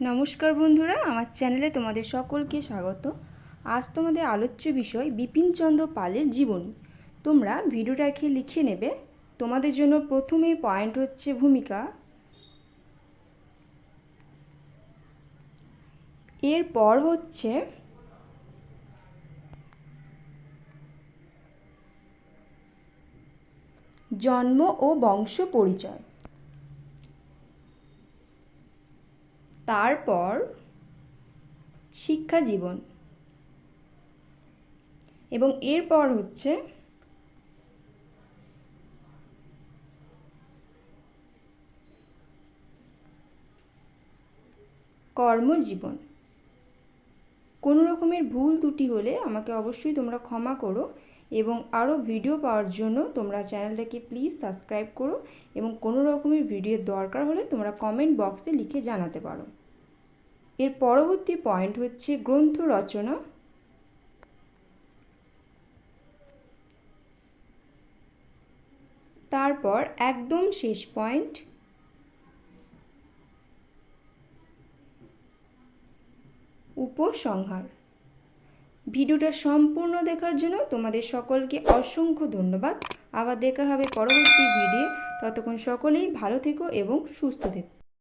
নমস্কার বন্ধুরা, আমার চ্যানেলে তোমাদের সকলকে স্বাগত। আজ তোমাদের আলোচ্য বিষয় বিপিনচন্দ্র পালের জীবনী। তোমরা ভিডিওটাকে লিখে নেবে। তোমাদের জন্য প্রথমে পয়েন্ট হচ্ছে ভূমিকা। এরপর হচ্ছে জন্ম ও বংশ পরিচয়। তারপর শিক্ষা জীবন। এবং এরপর হচ্ছে কর্মজীবন। কোনো রকমের ভুল ত্রুটি হলে আমাকে অবশ্যই তোমরা ক্ষমা করো এবং আরও ভিডিও পাওয়ার জন্য তোমরা চ্যানেলটাকে প্লিজ সাবস্ক্রাইব করো এবং কোনো রকমের ভিডিওর দরকার হলে তোমরা কমেন্ট বক্সে লিখে জানাতে পারো। এর পরবর্তী পয়েন্ট হচ্ছে গ্রন্থ রচনা। তারপর একদম শেষ পয়েন্ট উপসংহার। ভিডিওটা সম্পূর্ণ দেখার জন্য তোমাদের সকলকে অসংখ্য ধন্যবাদ। আবার দেখা হবে পরবর্তী ভিডিও ততক্ষণ সকলেই ভালো থেকো এবং সুস্থ থেকো।